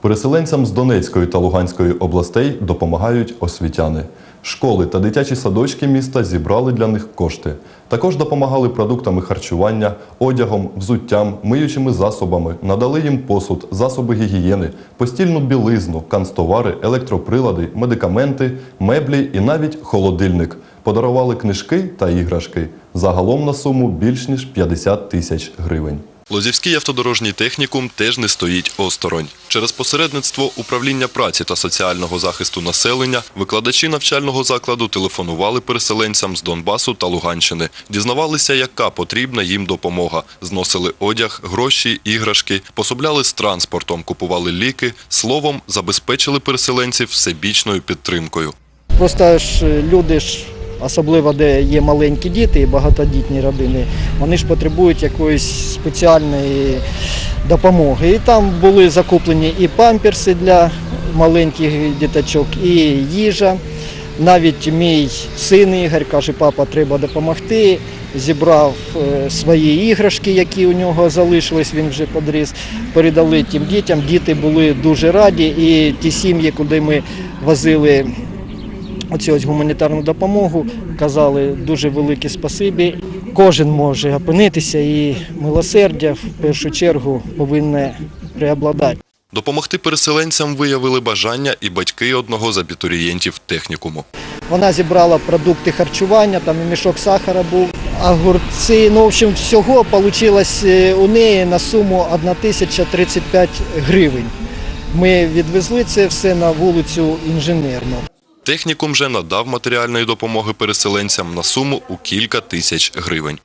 Переселенцям з Донецької та Луганської областей допомагають освітяни. Школи та дитячі садочки міста зібрали для них кошти. Також допомагали продуктами харчування, одягом, взуттям, миючими засобами, надали їм посуд, засоби гігієни, постільну білизну, канцтовари, електроприлади, медикаменти, меблі і навіть холодильник. Подарували книжки та іграшки. Загалом на суму більш ніж 50 тисяч гривень. Лозівський автодорожній технікум теж не стоїть осторонь. Через посередництво управління праці та соціального захисту населення викладачі навчального закладу телефонували переселенцям з Донбасу та Луганщини, дізнавалися, яка потрібна їм допомога. Зносили одяг, гроші, іграшки, пособляли з транспортом, купували ліки, словом, забезпечили переселенців всебічною підтримкою. Просто ж е, люди ж, особливо де є маленькі діти і багатодітні родини, вони ж потребують якоїсь спеціальної допомоги. І там були закуплені і памперси для маленьких діточок, і їжа. Навіть мій син Ігор каже, папа, треба допомогти. Зібрав е, свої іграшки, які у нього залишились, він вже подріс, передали тим дітям. Діти були дуже раді, і ті сім'ї, куди ми возили оцю ось гуманітарну допомогу. Казали дуже велике спасибі. Кожен може опинитися і милосердя в першу чергу повинне преобладати. Допомогти переселенцям виявили бажання і батьки одного з абітурієнтів технікуму. Вона зібрала продукти харчування, там і мішок сахара був, огурці. Ну, в общем, всього вийшло у неї на суму 1035 гривень. Ми відвезли це все на вулицю Інженерну. Технікум же надав матеріальної допомоги переселенцям на суму у кілька тисяч гривень.